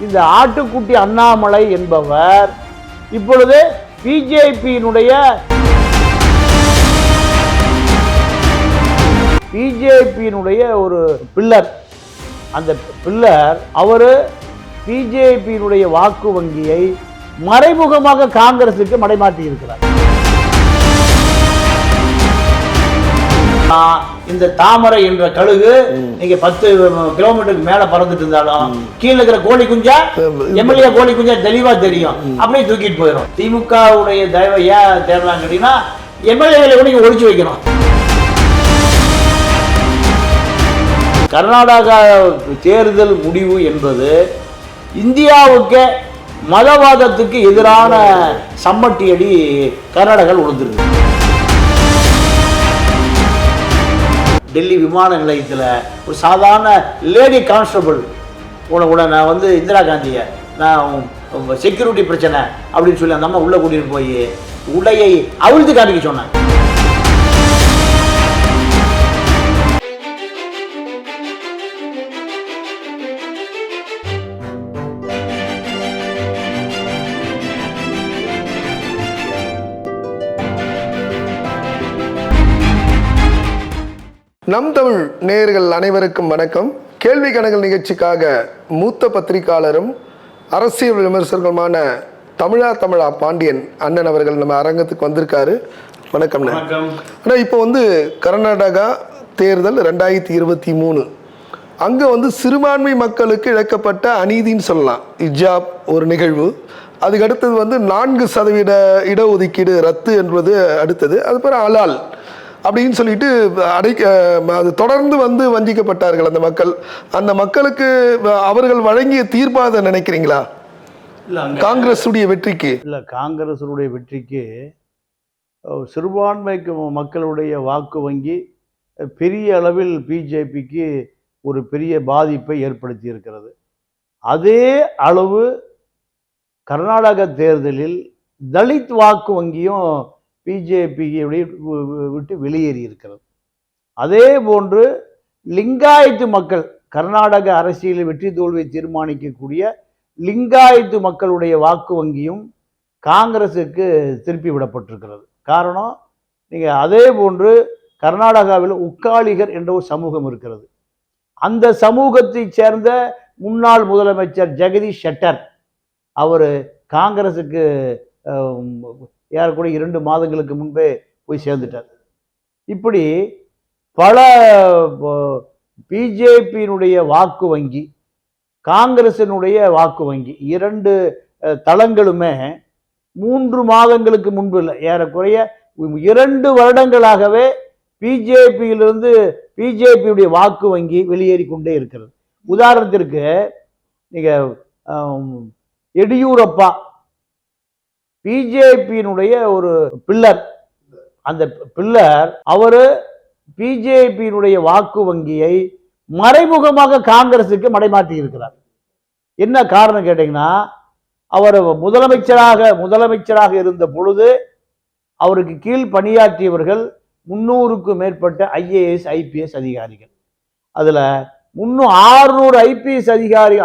இந்த ஆட்டுக்குட்டி அண்ணாமலை என்பவர் இப்பொழுது பிஜேபியினுடைய பிஜேபியினுடைய ஒரு பில்லர். அந்த பில்லர் அவர் பிஜேபியினுடைய வாக்கு வங்கியை மறைமுகமாக காங்கிரசுக்கு மடைமாற்றி இருக்கிறார் இந்த தாமரை என்ற கழுகு நீங்க பத்து கிலோமீட்டருக்கு மேல பறந்துட்டு இருந்தாலும் கீழே இருக்கிற கோழி குஞ்சா எம்எல்ஏ கோழி குஞ்சா தெளிவா தெரியும். அப்படியே தூக்கிட்டு போயிடும் திமுகவுடைய தயவை ஏன் தேடுறாங்க கேட்டீங்கன்னா எம்எல்ஏகளை கூட நீங்க ஒழிச்சு வைக்கணும். கர்நாடகா தேர்தல் முடிவு என்பது இந்தியாவுக்கு மதவாதத்துக்கு எதிரான சம்மட்டி அடி கர்நாடகா விழுந்துருக்கு டெல்லி விமான நிலையத்தில் ஒரு சாதாரண லேடி கான்ஸ்டபிள். உன கூட நான் வந்து இந்திரா காந்தியை நான் செக்யூரிட்டி பிரச்சனை அப்படின்னு சொல்லி அந்த அம்மா உள்ளே கூட்டிகிட்டு போய் உடையை அவிழ்த்து காட்டிக்க சொன்னேன் நம் தமிழ் நேயர்கள் அனைவருக்கும் வணக்கம். கேள்வி கணக்கு நிகழ்ச்சிக்காக மூத்த பத்திரிகையாளரும் அரசியல் விமர்சகருமான தமிழா தமிழா பாண்டியன் அண்ணன் அவர்கள் நம்ம அரங்கத்துக்கு வந்திருக்காரு. வணக்கம்ண்ணே வணக்கம். ஆனால் இப்போ வந்து கர்நாடகா தேர்தல் ரெண்டாயிரத்தி இருபத்தி மூணு. அங்கே வந்து சிறுபான்மை மக்களுக்கு இழக்கப்பட்ட அநீதின்னு சொல்லலாம். இஜாப் ஒரு நிகழ்வு. அதுக்கு அடுத்தது வந்து நான்கு சதவீத இடஒதுக்கீடு ரத்து என்பது அடுத்தது. அது பிறகு அலால் அப்படின்னு சொல்லிட்டு அடைக்க அது தொடர்ந்து வந்து வஞ்சிக்கப்பட்டார்கள் அந்த மக்கள். அந்த மக்களுக்கு அவர்கள் வழங்கிய தீர்ப்பாக நினைக்கிறீங்களா? இல்லை காங்கிரஸுடைய வெற்றிக்கு. இல்லை காங்கிரஸுடைய வெற்றிக்கு அஹ், சிறுபான்மைக்கு மக்களுடைய வாக்கு வங்கி பெரிய அளவில் பிஜேபிக்கு ஒரு பெரிய பாதிப்பை ஏற்படுத்தி இருக்கிறது அதே அளவு கர்நாடக தேர்தலில் தலித் வாக்கு வங்கியும் பிஜேபியை விட்டு வெளியேறி இருக்கிறது. அதே போன்று லிங்காயத்து மக்கள் கர்நாடக அரசியலில் வெற்றி தோல்வியை தீர்மானிக்கக்கூடிய லிங்காயத்து மக்களுடைய வாக்கு வங்கியும் காங்கிரஸுக்கு திருப்பி விடப்பட்டிருக்கிறது. காரணம் நீங்கள் அதே போன்று கர்நாடகாவில் உக்காளிகர் என்ற ஒரு சமூகம் இருக்கிறது. அந்த சமூகத்தைச் சேர்ந்த முன்னாள் முதலமைச்சர் ஜெகதீஷ் ஷெட்டர் அவர் காங்கிரஸுக்கு ஏறக்கூட இரண்டு மாதங்களுக்கு முன்பே போய் சேர்ந்துட்டார். இப்படி பல பிஜேபியினுடைய வாக்கு வங்கி காங்கிரசினுடைய வாக்கு வங்கி இரண்டு தளங்களுமே மூன்று மாதங்களுக்கு முன்பு இல்லை ஏறக்குறைய இரண்டு வருடங்களாகவே பிஜேபியிலிருந்து பிஜேபியுடைய வாக்கு வங்கி வெளியேறி கொண்டே இருக்கிறது. உதாரணத்திற்கு நீங்கள் எடியூரப்பா பிஜேபியினுடைய ஒரு பில்லர். அந்த பில்லர் அவர் பிஜேபியினுடைய வாக்கு வங்கியை மறைமுகமாக காங்கிரஸுக்கு மடைமாற்றி இருக்கிறார் என்ன காரணம் கேட்டீங்கன்னா அவர் முதலமைச்சராக முதலமைச்சராக இருந்த பொழுது அவருக்கு கீழ் பணியாற்றியவர்கள் முன்னூறுக்கும் மேற்பட்ட ஐஏஎஸ் ஐபிஎஸ் அதிகாரிகள். அதில் முன்னூறு ஆறுநூறு ஐபிஎஸ் அதிகாரி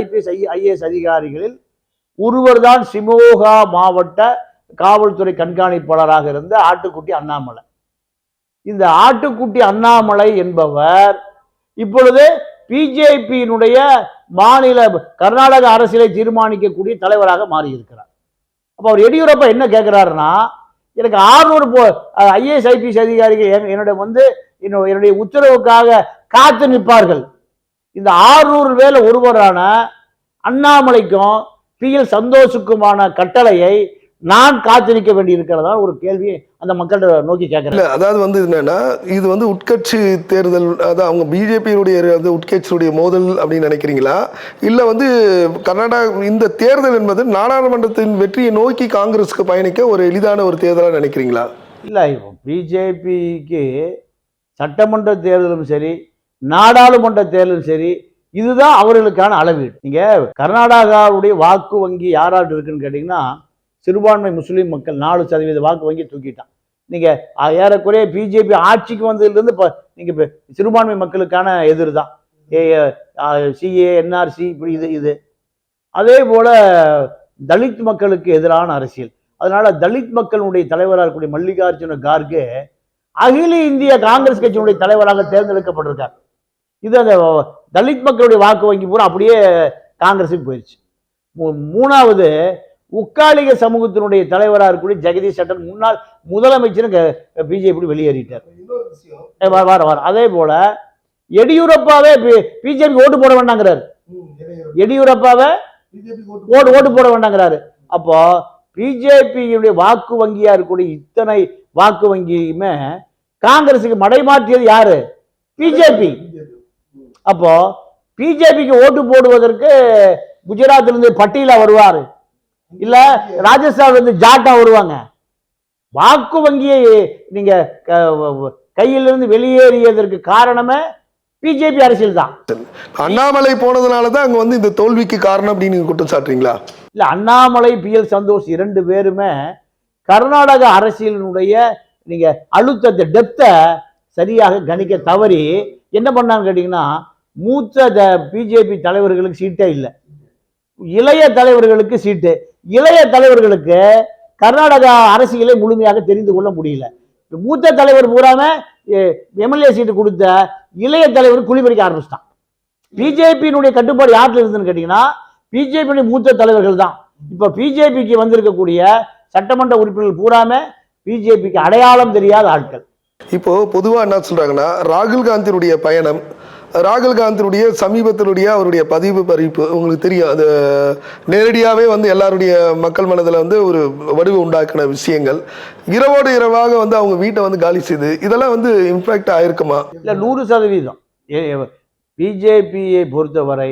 ஐபிஎஸ் ஐஏஎஸ் அதிகாரிகளில் ஒருவர் தான் சிமோகா மாவட்ட காவல்துறை கண்காணிப்பாளராக இருந்த ஆட்டுக்குட்டி அண்ணாமலை. இந்த ஆட்டுக்குட்டி அண்ணாமலை என்பவர் இப்பொழுது பிஜேபியினுடைய மாநில கர்நாடக அரசியலை தீர்மானிக்கக்கூடிய தலைவராக மாறியிருக்கிறார். அப்போ அவர் எடியூரப்பா என்ன கேட்குறாருன்னா எனக்கு ஆறுநூறு போ ஐஏஎஸ் ஐபிஎஸ் அதிகாரிகள் என்னுடைய வந்து என்னுடைய என்னுடைய உத்தரவுக்காக காத்து நிற்பார்கள். இந்த ஆறுநூறு வேல ஒருவரான அண்ணாமலைக்கும் பி எல் சந்தோஷுக்குமான கட்டளையை நான் காத்து நிற்க வேண்டி இருக்கிறதா ஒரு கேள்வி அந்த மக்கள்கிட்ட நோக்கி கேட்கிறேன். இல்ல அதாவது வந்து என்னன்னா இது வந்து உட்கட்சி தேர்தல் அதாவது அவங்க பிஜேபியுடைய வந்து உட்கட்சியுடைய மோதல் அப்படின்னு நினைக்கிறீங்களா? இல்ல வந்து கர்நாடகா இந்த தேர்தல் என்பது நாடாளுமன்றத்தின் வெற்றியை நோக்கி காங்கிரஸுக்கு பயணிக்க ஒரு எளிதான ஒரு தேர்தலா நினைக்கிறீங்களா? இல்லை இப்போ பிஜேபிக்கு சட்டமன்ற தேர்தலும் சரி நாடாளுமன்ற தேர்தலும் சரி இதுதான் அவர்களுக்கான அளவீடு நீங்க கர்நாடகாவுடைய வாக்கு வங்கி யாராட்டு இருக்குன்னு கேட்டிங்கன்னா சிறுபான்மை முஸ்லீம் மக்கள் நாலு சதவீத வாக்கு வங்கி தூக்கிட்டான். நீங்க ஏறக்குறைய பிஜேபி ஆட்சிக்கு வந்ததுலேருந்து இப்போ நீங்க இப்போ சிறுபான்மை மக்களுக்கான எதிர் தான். சிஏ என்ஆர்சி இப்படி இது இது. அதே போல தலித் மக்களுக்கு எதிரான அரசியல். அதனால தலித் மக்களுடைய தலைவராக இருக்கக்கூடிய மல்லிகார்ஜுன கார்கே அகில இந்திய காங்கிரஸ் கட்சியினுடைய தலைவராக தேர்ந்தெடுக்கப்பட்டிருக்கார். இது அந்த தலித் மக்களுடைய வாக்கு வங்கி பூரா அப்படியே காங்கிரஸுக்கு போயிடுச்சு மூணாவது உக்காலிக சமூகத்தினுடைய தலைவராக இருக்கக்கூடிய ஜெகதீஷ் ஷட்டர் முன்னாள் முதலமைச்சரும் பிஜேபி வெளியேறிட்டார். வர வர வர அதே போல எடியூரப்பாவே பிஜேபி ஓட்டு போட வேண்டாங்கிறாரு. எடியூரப்பாவை ஓட்டு ஓட்டு போட வேண்டாங்கிறாரு. அப்போ பிஜேபியுடைய வாக்கு வங்கியா இருக்கக்கூடிய இத்தனை வாக்கு வங்கியுமே காங்கிரஸுக்கு மடைமாற்றியது யாரு? பிஜேபி. அப்போ பிஜேபிக்கு ஓட்டு போடுவதற்கு குஜராத்ல இருந்து பட்டீலா வருவாரு. இல்ல ராஜஸ்தான்ல இருந்து ஜாட்டா வருவாங்க. வாக்கு வங்கியை நீங்க க- கையிலிருந்து வெளியேறியதற்கு காரணமே பிஜேபி அரசியல் தான் அண்ணாமலை போனதுனால தான் அங்க வந்து இந்த தோல்விக்கு காரணம் அப்படின்னு குற்றம் சாட்டுறீங்களா? இல்ல அண்ணாமலை பி. எல். சந்தோஷ் இரண்டு பேருமே கர்நாடக அரசியலினுடைய நீங்க அழுத்தத்தை டெப்த்தை சரியாக கணிக்க தவறி என்ன பண்ணான்னு கேட்டீங்கன்னா மூத்த பிஜேபி தலைவர்களுக்கு சீட்டே இல்லை. இளைய தலைவர்களுக்கு சீட்டு. இளைய தலைவர்களுக்கு கர்நாடகா அரசியலை முழுமையாக தெரிந்து கொள்ள முடியல. மூத்த தலைவர் பூராம எம்எல்ஏ சீட்டு கொடுத்த இளைய தலைவர் குளிபறிக்க ஆரம்பிச்சிட்டான். பிஜேபியினுடைய கட்டுப்பாடு யார்கிட்ட இருந்துன்னு கேட்டீங்கன்னா பிஜேபியுடைய மூத்த தலைவர்கள் தான். இப்போ பிஜேபிக்கு வந்திருக்கக்கூடிய சட்டமன்ற உறுப்பினர்கள் பூராம பிஜேபிக்கு அடையாளம் தெரியாத ஆட்கள். இப்போ பொதுவாக என்ன சொல்றாங்கன்னா ராகுல் காந்தியினுடைய பயணம் ராகுல் காந்தியுடைய சமீபத்தினுடைய அவருடைய பதிவு பறிப்பு உங்களுக்கு தெரியும். அது நேரடியாகவே வந்து எல்லாருடைய மக்கள் மனதில் வந்து ஒரு வடிவு உண்டாக்கின விஷயங்கள். இரவோடு இரவாக வந்து அவங்க வீட்டை வந்து காலி செய்து இதெல்லாம் வந்து இம்பாக்ட் ஆயிருக்குமா? இல்லை நூறு சதவீதம். பிஜேபியை பொறுத்தவரை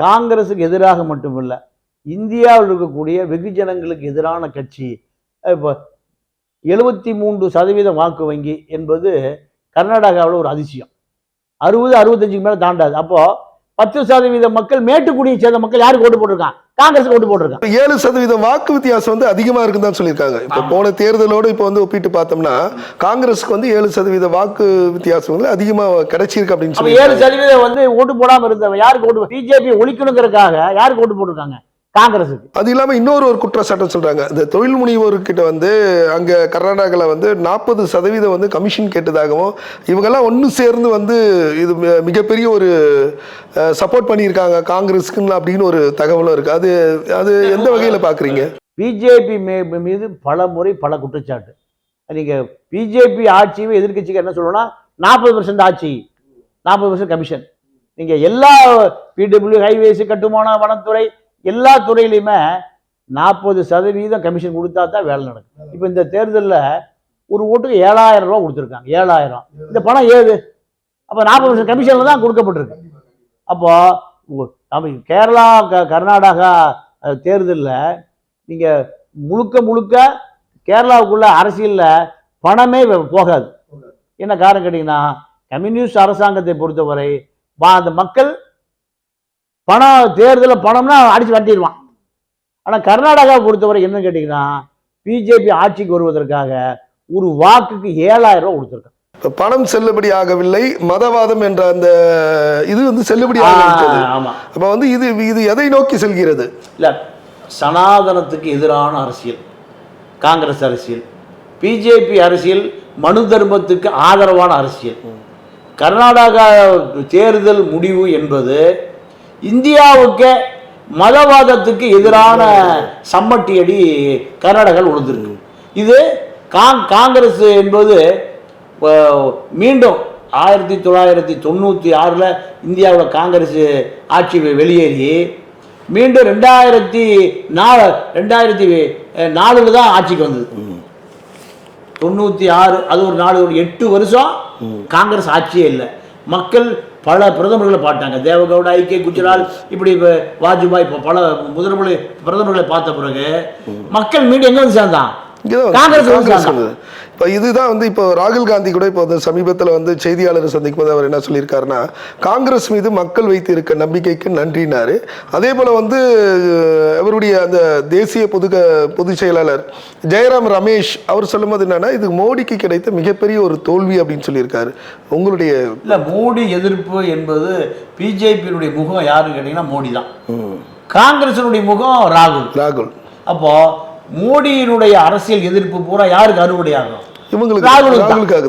காங்கிரஸுக்கு எதிராக மட்டுமில்லை இந்தியாவில் இருக்கக்கூடிய வெகுஜனங்களுக்கு எதிரான கட்சி இப்போ எழுபத்தி மூன்று சதவீதம் வாக்கு வங்கி என்பது கர்நாடகாவில் ஒரு அதிசயம். அறுபது அறுபத்தஞ்சுக்கு மேலே தாண்டாது. அப்போ பத்து சதவீத மக்கள் மேட்டுக்குடியை சேர்ந்த மக்கள் யாருக்கு ஓட்டு போட்டிருக்கான் காங்கிரஸுக்கு ஓட்டு போட்டிருக்கான் ஏழு சதவீதம் வாக்கு வித்தியாசம் வந்து அதிகமா இருக்குன்னு தான் சொல்லியிருக்காங்க. இப்போ போன தேர்தலோடு இப்போ வந்து ஒப்பிட்டு பார்த்தோம்னா காங்கிரஸுக்கு வந்து ஏழு சதவீத வாக்கு வித்தியாசம் வந்து அதிகமா கிடைச்சிருக்கு அப்படின்னு அப்ப சொல்லி ஏழு சதவீதம் வந்து ஓட்டு போடாம இருந்தவன் யாருக்கு ஓட்டு பிஜேபி ஒழிக்கணுங்கிறதுக்காக யாருக்கு ஓட்டு போட்டிருக்காங்க? காங்கிரஸுக்கு. அது இல்லாம இன்னொரு ஒரு குற்றச்சாட்டம் சொல்றாங்க. இந்த தொழில் முனைவோர்கிட்ட வந்து அங்க கர்நாடகாவில் வந்து நாற்பது சதவீதம் வந்து கமிஷன் கேட்டதாகவும் இவங்கெல்லாம் ஒன்று சேர்ந்து வந்து இது மிகப்பெரிய ஒரு சப்போர்ட் பண்ணியிருக்காங்க காங்கிரஸுக்குன்னு அப்படின்னு ஒரு தகவலும் இருக்கு. அது அது எந்த வகையில பாக்குறீங்க? பிஜேபி மீது பல முறை பல குற்றச்சாட்டு. நீங்க பிஜேபி ஆட்சியும் எதிர்க்கட்சிக்கு என்ன சொல்லணும்னா நாற்பது பர்சன்ட் ஆட்சி நாற்பது பர்சன்ட் கமிஷன் நீங்க எல்லா பிடபிள்யூ ஹைவேஸ் கட்டுமானம் வனத்துறை எல்லா துறையிலையுமே நாற்பது சதவீதம் கமிஷன் கொடுத்தா தான் வேலை நடக்கும். இப்போ இந்த தேர்தலில் ஒரு ஓட்டுக்கு ஏழாயிரம் ரூபா கொடுத்துருக்காங்க. ஏழாயிரம். இந்த பணம் ஏது? அப்போ நாற்பது பர்சன்ட் கமிஷனில் தான் கொடுக்கப்பட்டிருக்கு. அப்போது நம்ம கேரளா க கர்நாடகா தேர்தலில் நீங்கள் முழுக்க முழுக்க கேரளாவுக்குள்ள அரசியலில் பணமே போகாது. என்ன காரணம் கேட்டிங்கன்னா கம்யூனிஸ்ட் அரசாங்கத்தை பொறுத்தவரை அந்த மக்கள் பணம் தேர்தலில் பணம்னா அடித்து வட்டிடுவான். ஆனால் கர்நாடகாவை பொறுத்தவரை என்ன கேட்டிங்கன்னா பிஜேபி ஆட்சிக்கு வருவதற்காக ஒரு வாக்குக்கு ஏழாயிரம் ரூபா கொடுத்துருக்காங்க. இப்ப பணம் செல்லுபடி ஆகவில்லை மதவாதம் என்ற அந்த இது வந்து செல்லுபடி ஆகிவிட்டது. அப்ப வந்து இது இது எதை நோக்கி செல்கிறது? இல்லை சனாதனத்துக்கு எதிரான அரசியல் காங்கிரஸ் அரசியல் பிஜேபி அரசியல் மனு தர்மத்துக்கு ஆதரவான அரசியல். கர்நாடகா தேர்தல் முடிவு என்பது இந்தியாவுக்கு மதவாதத்துக்கு எதிரான சம்மட்டி அடி கர்நாடகாவில் விழுந்திருக்கு இது காங் காங்கிரஸ் என்பது மீண்டும் ஆயிரத்தி தொள்ளாயிரத்தி தொண்ணூற்றி ஆறில் இந்தியாவில் காங்கிரஸ் ஆட்சி வெளியேறி மீண்டும் ரெண்டாயிரத்தி நாலு ரெண்டாயிரத்தி நாலில் தான் ஆட்சிக்கு வந்தது. தொண்ணூற்றி ஆறு அது ஒரு நாலு ஒரு எட்டு வருஷம் காங்கிரஸ் ஆட்சியே இல்லை. மக்கள் பல பிரதமர்களை பார்த்தாங்க. தேவகவுடா ஐக்கிய குஜரால் இப்படி இப்ப வாஜ்பாய் பல முதல்வர்களை பிரதமர்களை பார்த்த பிறகு மக்கள் மீண்டும் எங்க வந்து சேர்ந்தான்? காங்கிரஸ் வந்து சேர்ந்தான். இப்ப இதுதான் வந்து இப்போ ராகுல் காந்தி கூட இப்போ வந்து சமீபத்தில் வந்து செய்தியாளரை சந்திக்கும் போது அவர் என்ன சொல்லியிருக்காருன்னா காங்கிரஸ் மீது மக்கள் வைத்து இருக்க நம்பிக்கைக்கு நன்றினாரு. அதே போல வந்து அவருடைய அந்த தேசிய பொது பொதுச் செயலாளர் ஜெயராம் ரமேஷ் அவர் சொல்லும்போது என்னன்னா இது மோடிக்கு கிடைத்த மிகப்பெரிய ஒரு தோல்வி அப்படின்னு சொல்லியிருக்காரு. உங்களுடைய இல்லை மோடி எதிர்ப்பு என்பது பிஜேபியினுடைய முகம் யாருன்னு கேட்டிங்கன்னா மோடி தான் காங்கிரசினுடைய முகம் ராகுல். ராகுல். அப்போ மோடியினுடைய அரசியல் எதிர்ப்பு பூரா யாருக்கு அறுவடையாகும்? இவங்களுக்கு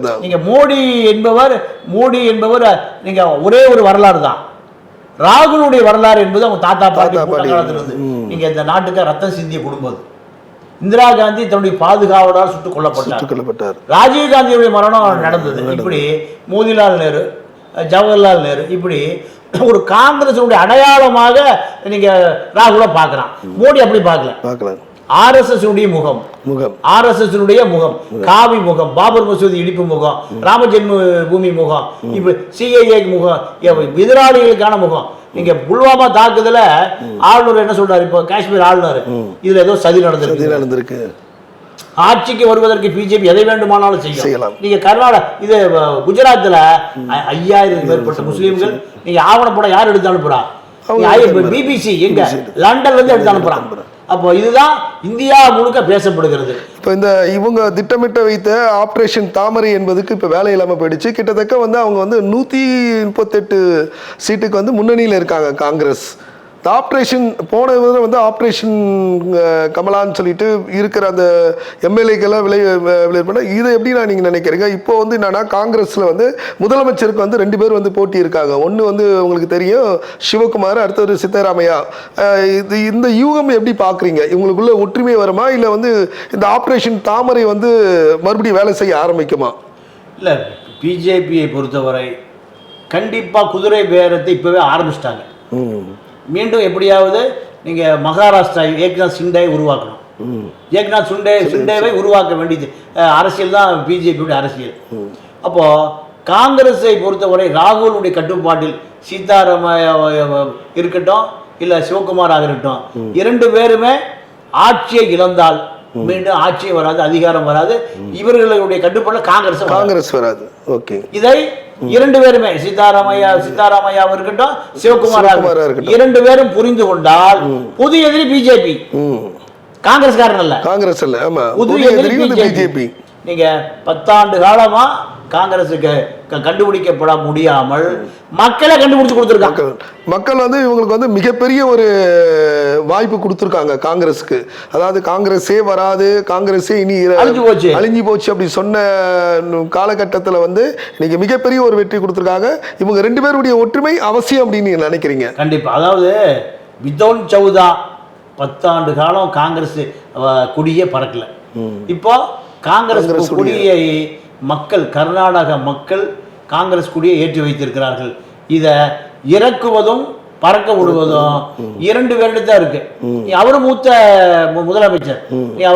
தான். நீங்க மோடி என்பவர் மோடி என்பவர் நீங்க ஒரே ஒரு வரலாறு தான். ராகுலுடைய வரலாறு என்பது அவங்க தாத்தா பாட்டி தாத்தா, பூட்ட பாட்டி. காலத்துல இருந்து நீங்க இந்த நாட்டுக்கு ரத்தம் சிந்திய குடும்பம். இந்திரா காந்தி தன்னுடைய பாதுகாவலால் சுட்டுக் கொல்லப்பட்டார். சுட்டுக் கொல்லப்பட்டார். ராஜீவ் காந்தியுடைய மரணம் நடந்தது. இப்படி மோதிலால் நேரு ஜவஹர்லால் நேரு இப்படி ஒரு காங்கிரஸுடைய அடையாளமாக நீங்க ராகுல பார்க்கலாம். மோடி அப்படி பார்க்கல. பார்க்கலாம் ஆர்எஸ்எஸ் உடைய முகம். முகம். ஆர்எஸ்எஸ் முகம். காவி முகம் பாபர் மசூதி இடிப்பு முகம் ராம ஜென்ம பூமி முகம் இப்ப சிஐஏ முகம் எதிராளிகளுக்கான முகம். நீங்க புல்வாமா தாக்குதல ஆளுநர் என்ன சொல்றாரு? இப்போ காஷ்மீர் ஆளுநர். இதுல ஏதோ சதி நடந்திருக்கு. நடந்திருக்கு. ஆட்சிக்கு வருவதற்கு பிஜேபி எதை வேண்டுமானாலும் செய்யும். செய்யலாம். நீங்க கர்நாடகா இது குஜராத்ல ஐயாயிரம் மேற்பட்ட முஸ்லீம்கள் நீங்க ஆவணப்படம் யார் எடுத்து அனுப்புறா பிபிசி எங்க? லண்டன்ல இருந்து எடுத்து அனுப்புறாங்க அப்போ இதுதான் இந்தியா முழுக்க பேசப்படுகிறது. இப்போ இந்த இவங்க திட்டமிட்ட வைத்த ஆப்ரேஷன் தாமரை என்பதுக்கு இப்போ வேலை இல்லாமல் போயிடுச்சு. கிட்டத்தட்ட வந்து அவங்க வந்து நூற்றி முப்பத்தெட்டு சீட்டுக்கு வந்து முன்னணியில் இருக்காங்க காங்கிரஸ். இந்த ஆப்ரேஷன் போன விதம் வந்து ஆப்ரேஷன் கமலான்னு சொல்லிட்டு இருக்கிற அந்த எம்எல்ஏக்கெல்லாம் விளை விளை பண்ண இதை எப்படி நான் நீங்கள் நினைக்கிறீங்க? இப்போ வந்து என்னன்னா காங்கிரஸில் வந்து முதலமைச்சருக்கு வந்து ரெண்டு பேர் வந்து போட்டி இருக்காங்க. ஒன்று வந்து உங்களுக்கு தெரியும் சிவகுமார் அடுத்தது சித்தராமையா. இது இந்த யூகம் எப்படி பார்க்குறீங்க இவங்களுக்குள்ள ஒற்றுமை வருமா? இல்லை வந்து இந்த ஆப்ரேஷன் தாமரை வந்து மறுபடியும் வேலை செய்ய ஆரம்பிக்குமா? இல்ல பிஜேபியை பொறுத்தவரை கண்டிப்பா குதிரை பேரத்தை இப்பவே ஆரம்பிச்சிட்டாங்க. ம். மீண்டும் எப்படியாவது நீங்க மகாராஷ்டிரா ஏக்நாத் சிண்டை உருவாக்கணும். ஏக்நாத் சுண்டே சிண்டேவை உருவாக்க வேண்டியது. அரசியல் தான் பிஜேபியுடைய அரசியல். அப்போ காங்கிரஸை பொறுத்தவரை ராகுலுடைய கட்டுப்பாட்டில் சீதாராமையா இருக்கட்டும் இல்ல சிவகுமாராக இருக்கட்டும் இரண்டு பேருமே ஆட்சியை இழந்தால் மீண்டும் ஆட்சியை வராது அதிகாரம் வராது. இவர்களுடைய கட்டுப்பாட்டில் காங்கிரஸ். காங்கிரஸ் வராது. ஓகே. இதை இரண்டு பேருமே சீதாராமையா சீதாராமையா இருக்கட்டும் சிவகுமாரா. இரண்டு பேரும் புரிந்து கொண்டால் புது எதிரி பிஜேபி. காங்கிரஸ்காரன் அல்ல. காங்கிரஸ் ஆமா. புது எதிரி பிஜேபி. நீங்க பத்தாண்டு காலமா காங்கிரஸுக்கு கண்டுபிடிக்கப்பட முடியாமல் மக்களை கண்டுபிடிச்சு கொடுத்துருக்காங்க. மக்கள் வந்து இவங்களுக்கு வந்து மிகப்பெரிய ஒரு வாய்ப்பு கொடுத்துருக்காங்க காங்கிரஸுக்கு. அதாவது காங்கிரஸே வராது காங்கிரஸே இனி அழிஞ்சு போச்சு. அழிஞ்சு போச்சு அப்படி சொன்ன காலகட்டத்தில் வந்து இன்னைக்கு மிகப்பெரிய ஒரு வெற்றி கொடுத்துருக்காங்க. இவங்க ரெண்டு பேருடைய ஒற்றுமை அவசியம் அப்படின்னு நீங்க நினைக்கிறீங்க. கண்டிப்பா. அதாவது விதோன் சௌதா பத்தாண்டு காலம் காங்கிரஸ் கொடியே பறக்கல. இப்போ காங்கிரஸ் கொடியை. மக்கள் கர்நாடக மக்கள் காங்கிரஸ் கொடியை ஏற்றி வைத்திருக்கிறார்கள். இதை இறக்குவதும் பறக்க விடுவதும் இரண்டு பேர்கிட்ட தான் இருக்கு. அவரு மூத்த முதலமைச்சர்.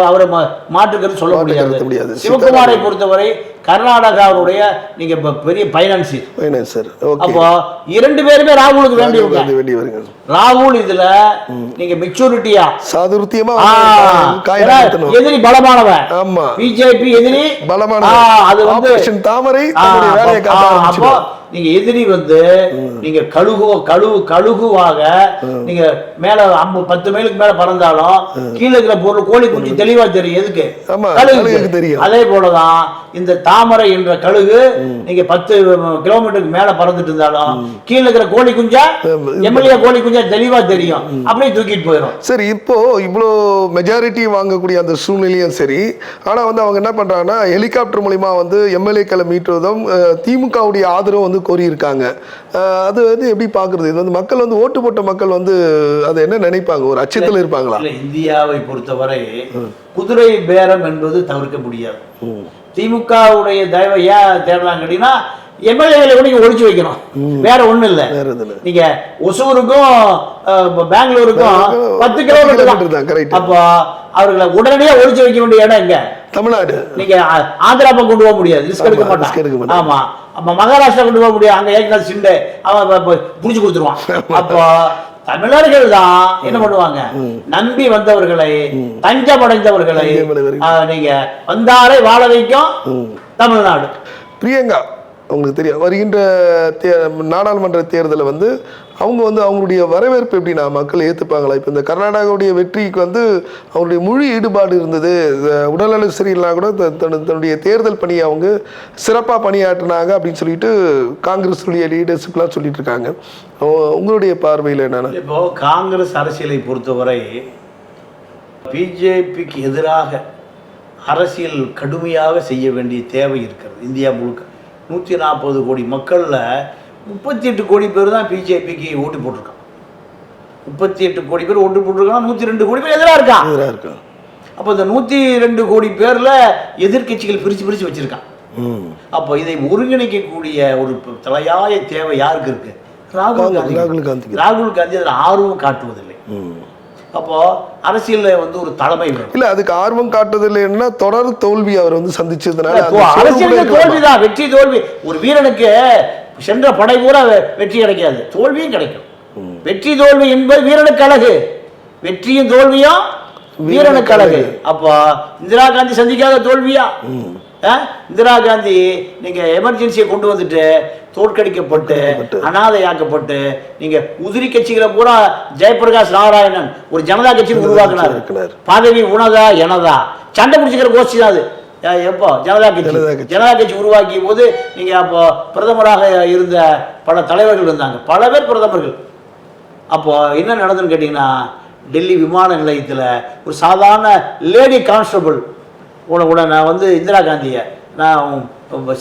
அவரை மாற்றுக்கிறது சொல்ல முடியாது. சிவகுமாரை பொறுத்தவரை கர்நாடகாவுடைய நீங்க இப்ப பெரிய பைனான்சியர் அப்போ இரண்டு பேருமே ராகுலுக்கு வேண்டியவங்க ராகுல் இதுல நீங்க மெச்சூரிட்டியா சாதுர்த்தியமா. எதிரி பலமானவன். ஆமா. பிஜேபி எதிரி. பலமான அது வந்து தாமரை அப்போ- நீங்க எதிரி வந்து நீங்க கழுகு கழுகு கழுகுவாக நீங்க மேல அம்பு பத்து மைலுக்கு மேல பறந்தாலும் கீழே இருக்கிற பொருள் கோழி குஞ்சு தெளிவா தெரியும். எதுக்கு? தெரியும். அதே போலதான் இந்த தாமரை என்ற கழுகு நீங்க பத்து கிலோமீட்டருக்கு மேல பறந்துட்டு இருந்தாலும் கீழே இருக்கிற கோழி குஞ்சா எம்எல்ஏ கோழி குஞ்சா தெளிவா தெரியும். அப்படியே தூக்கிட்டு போயிடும் சரி இப்போ இவ்வளோ மெஜாரிட்டி வாங்கக்கூடிய அந்த சூழ்நிலையும் சரி. ஆனால் வந்து அவங்க என்ன பண்ணுறாங்கன்னா ஹெலிகாப்டர் மூலிமா வந்து எம்எல்ஏக்களை மீட்டுவதும் திமுகவுடைய ஆதரவு வந்து கோரியிருக்காங்க. அஹ், அது வந்து எப்படி பார்க்குறது? இது வந்து மக்கள் வந்து ஓட்டு போட்ட மக்கள் வந்து அதை என்ன நினைப்பாங்க? ஒரு அச்சத்தில் இருப்பாங்களா? இந்தியாவை பொறுத்தவரை குதிரை பேரம் என்பது தவிர்க்க முடியாது. திமுகவுடைய தயவை ஏன் தேடுறாங்க அப்படின்னா எம்எல்ஏகளை கூட நீங்க ஒழிச்சு வைக்கணும். வேற ஒண்ணும் இல்ல. நீங்க ஒசூருக்கும் பெங்களூருக்கும் பத்து கிலோமீட்டர் அப்போ அவர்களை உடனடியா ஒழிச்சு வைக்க வேண்டிய இடம் எங்க? தமிழ்நாடு. நீங்க ஆந்திரா பக்கம் கொண்டு போக முடியாது. ரிஸ்க் எடுக்க மாட்டான். ஆமா. அப்ப மகாராஷ்டிரா கொண்டு போக முடியாது. அங்க ஏக்நாத் சிண்டே. அவன் புடிச்சு கொடுத்துருவான். அப்போ தமிழர்கள் தான் என்ன பண்ணுவாங்க? நம்பி வந்தவர்களை தஞ்சமடைந்தவர்கள். ஆ, நீங்க வந்தாரை வாழ வைக்கும் தமிழ்நாடு. பிரியங்கா உங்களுக்கு தெரியும். வருகின்ற நாடாளுமன்ற தேர்தலில் வந்து அவங்க வந்து அவங்களுடைய வரவேற்பு எப்படின்னா மக்கள் ஏற்றுப்பாங்களா இப்போ இந்த கர்நாடகாவுடைய வெற்றிக்கு வந்து அவங்களுடைய முழு ஈடுபாடு இருந்தது. உடல்நலம் உடல்நல சரியில்லைனா கூட தன் தன்னுடைய தேர்தல் பணியை அவங்க சிறப்பாக பணியாற்றினாங்க அப்படின்னு சொல்லிட்டு காங்கிரஸுடைய லீடர்ஷிப்லாம் சொல்லிட்டு இருக்காங்க. உங்களுடைய பார்வையில் என்னென்ன? இப்போ காங்கிரஸ் அரசியலை பொறுத்தவரை பிஜேபிக்கு எதிராக அரசியல் கடுமையாக செய்ய வேண்டிய தேவை இருக்கிறது இந்தியா முழுக்க. நூற்றி நாற்பது கோடி மக்களில் முப்பத்தி எட்டு கோடி பேர் தான் பிஜேபிக்கு ஓட்டு போட்டிருக்கான் முப்பத்தி எட்டு கோடி பேர் ஓட்டு போட்டிருக்கான் நூற்றி ரெண்டு கோடி பேர் எதிராக இருக்கான் எதிராக இருக்காங்க அப்போ இந்த நூற்றி ரெண்டு கோடி பேரில் எதிர்க்கட்சிகள் பிரித்து பிரித்து வச்சுருக்கான் அப்போ இதை ஒருங்கிணைக்கக்கூடிய ஒரு தலையாய தேவை யாருக்கு இருக்கு? ராகுல் காந்தி ராகுல் காந்திக்கு. ராகுல் காந்தி அதில் ஆர்வம் காட்டுவதில்லை. அப்போ அரசியல்ல வந்து ஒரு தலைமை இல்ல அதுக்கு ஆர்வம் காட்டுதல் என்ன தொடர் தோல்வி அவர் வந்து சந்திச்சதுனால இருக்கலாமா? தோல்விதான் வெற்றி தோல்வி. ஒரு வீரனுக்கு சென்ற படை பூரா வெற்றி கிடைக்காது. தோல்வியும் கிடைக்கும். வெற்றி தோல்வி என்பது வீரனுக்கு அழகு. வெற்றியும் தோல்வியும் வீரனுக்கு அழகு. அப்போ இந்திரா காந்தி சந்திக்காத தோல்வியா? இந்திரா காந்தி நீங்க எமர்ஜென்சியை கொண்டு வந்துட்டு தோற்கடிக்கப்பட்டு அனாதையாக்கப்பட்டு நீங்க உதிரி கட்சிகளை பூரா ஜெயபிரகாஷ் நாராயணன் ஒரு ஜனதா கட்சி உருவாக்குனார். பதவி உனதா எனதா? சண்டை பிடிச்சிக்கிற கோஷ்டி தான் அது. எப்போ? ஜனதா கட்சி. ஜனதா கட்சி. உருவாக்கிய போது நீங்க அப்போ பிரதமராக இருந்த பல தலைவர்கள் இருந்தாங்க. பல பேர் பிரதமர்கள். அப்போ என்ன நடந்ததுன்னு கேட்டிங்கன்னா டெல்லி விமான நிலையத்தில் ஒரு சாதாரண லேடி கான்ஸ்டபிள் உட கூட நான் வந்து இந்திரா காந்தியை நான்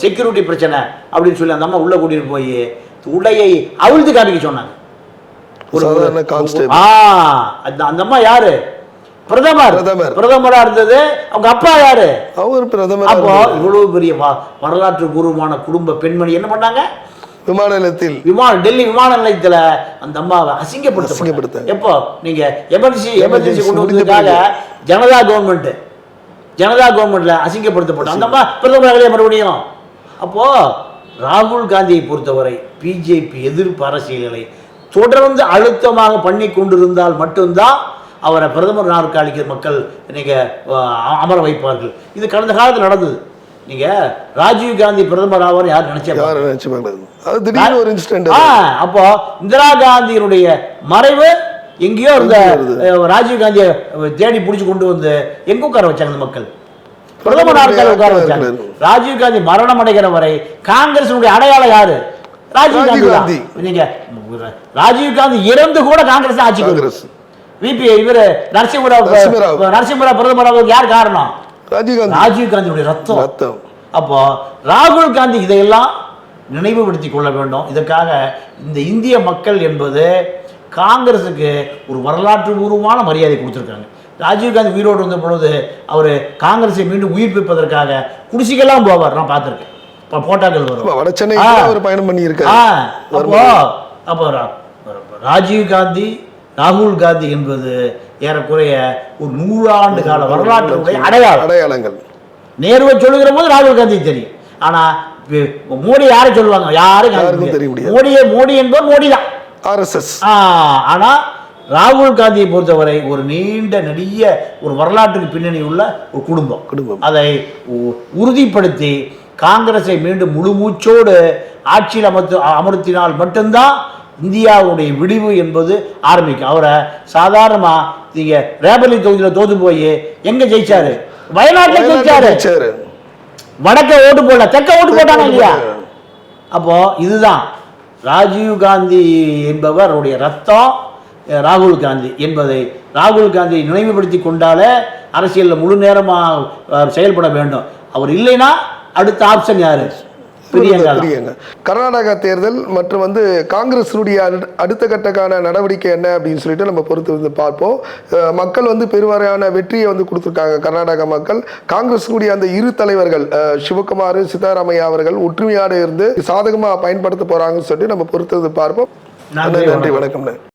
செக்யூரிட்டி பிரச்சனை அப்படின்னு சொல்லி அந்த அம்மா உள்ளே கூட்டிகிட்டு போய் உடையை அவிழ்த்து காட்டிக்க சொன்னாங்க. கான்ஸ்டேபிள். ஆ அந்த அந்த அம்மா யாரு? பிரதமர். பிரதமர். பிரதமரா இருந்தது. அவங்க அப்பா யாரு? அவர் பிரதமர் அப்போ இவ்வளவு பெரிய வரலாற்று பூர்வமான குடும்ப பெண்மணி என்ன பண்ணாங்க? விமான நிலையத்தில். விமான டெல்லி விமான நிலையத்துல அந்த அம்மாவை அசிங்கப்படுத்த அசிங்கப்படுத்தாங்க. எப்போ? நீங்க எமர்ஜென்சி எமர்ஜென்சி கொண்டு வந்ததுக்காக ஜனதா கவர்மெண்ட் ஜனதா கவர்மெண்ட்ல அசிங்கப்படுத்தப்பட்ட அந்த அம்மா பிரதமர் மறுபடியும்? அப்போ ராகுல் காந்தியை பொறுத்தவரை பிஜேபி எதிர்ப்பு அரசியல்களை தொடர்ந்து அழுத்தமாக பண்ணி கொண்டிருந்தால் மட்டும்தான் அவரை பிரதமர் நாற்காலிக்கு மக்கள் நீங்க அஹ், அமர வைப்பார்கள். இது கடந்த காலத்தில் நடந்தது. நீங்க ராஜீவ் காந்தி பிரதமர் ஆவார் யார் நினைச்சா யார் நினைச்சு பார்க்கறது அது திடீர்னு ஒரு இன்சிடென்ட் அப்போ இந்திரா காந்தியினுடைய மறைவு எங்கேயோ இருந்த ராஜீவ் காந்தியை தேடி பிடிச்சு கொண்டு வந்து எங்க உட்கார வச்சாங்க இந்த மக்கள்? பிரதமர் நாற்காலி உட்கார வச்சாங்க. ராஜீவ் காந்தி மரணம் அடைகிற வரை காங்கிரசினுடைய அடையாளம் யாரு? ராஜீவ் காந்தி. நீங்க ராஜீவ் காந்தி இறந்து கூட காங்கிரஸ் ஆட்சி காங்கிரஸ். விபி இவரு நரசிம்மராவ் நரசிம்மராவ். நரசிம்மராவ் பிரதமர் ஆவதற்கு யார் காரணம்? ராஜீவ்காந்தி. ராஜீவ் காந்தியுடைய ரத்தம். ரத்தம். அப்போ ராகுல் காந்தி இதையெல்லாம் நினைவுபடுத்திக் கொள்ள வேண்டும். இதற்காக இந்த இந்திய மக்கள் என்பது காங்கிரஸுக்கு ஒரு வரலாற்று பூர்வமான மரியாதை கொடுத்துருக்காங்க. ராஜீவ் காந்தி உயிரோடு இருந்த பொழுது அவர் காங்கிரஸை மீண்டும் உயிர்ப்பிப்பதற்காக குடிசைக்கெல்லாம் போவார். நான் பார்த்துருக்கேன். இப்போ போட்டாக்கள் வரும். அவர் பயணம் பண்ணி ஆ. இருக்காரு அப்போ அப்போ ரா- ராஜீவ் காந்தி ராகுல் காந்தி என்பது ஏறக்குறைய ஒரு நூறாண்டு கால வரலாற்றுடைய அடையாளம். அடையாளங்கள். நேருவை சொல்லுகிற போது ராகுல் காந்தி தெரியும். ஆனா மோடி யாரை சொல்லுவாங்க? யாரும் தெரிய முடியாது. மோடியே மோடி என்பவர் மோடி தான் ஆர்எஸ்எஸ் ஆ, ஆனா ராகுல் காந்தியை பொறுத்தவரை ஒரு நீண்ட நெடிய ஒரு வரலாற்றுக்கு பின்னணி உள்ள ஒரு குடும்பம். குடும்பம். அதை உறுதிப்படுத்தி காங்கிரஸை மீண்டும் முழு மூச்சோடு ஆட்சியில் அமர்த்து அமர்த்தினால் மட்டும்தான் இந்தியாவுடைய விடிவு என்பது ஆரம்பிக்கும். அவரை சாதாரணமா நீங்க ரேபலி தொகுதியில் தோத்து போய் எங்க ஜெயிச்சாரு? வயநாட்டில் ஜெயிச்சாரு. வடக்க ஓட்டு போடல தெற்க ஓட்டு போட்டாங்க இல்லையா? அப்போ இதுதான். ராஜீவ் காந்தி என்பவர் அவருடைய ரத்தம் ராகுல் காந்தி என்பதை ராகுல் காந்தியை நினைவுபடுத்தி கொண்டாலே அரசியலில் முழு நேரமாக செயல்பட வேண்டும். அவர் இல்லைன்னா அடுத்த ஆப்ஷன் யாரு? பிரியங்கா. கர்நாடகா தேர்தல் மற்றும் வந்து காங்கிரஸினுடைய அடு- அடுத்த கட்டக்கான நடவடிக்கை என்ன அப்படின்னு சொல்லிட்டு நம்ம பொறுத்து வந்து பார்ப்போம். மக்கள் வந்து பெருவாரியான வெற்றியை வந்து கொடுத்துருக்காங்க. கர்நாடகா மக்கள் காங்கிரஸினுடைய அந்த இரு தலைவர்கள் சிவகுமார் சித்தாராமையா அவர்கள் ஒற்றுமையோடு இருந்து சாதகமாக பயன்படுத்த போறாங்கன்னு சொல்லிட்டு நம்ம பொறுத்து வந்து பார்ப்போம். நன்றி, நன்றி வணக்கம்.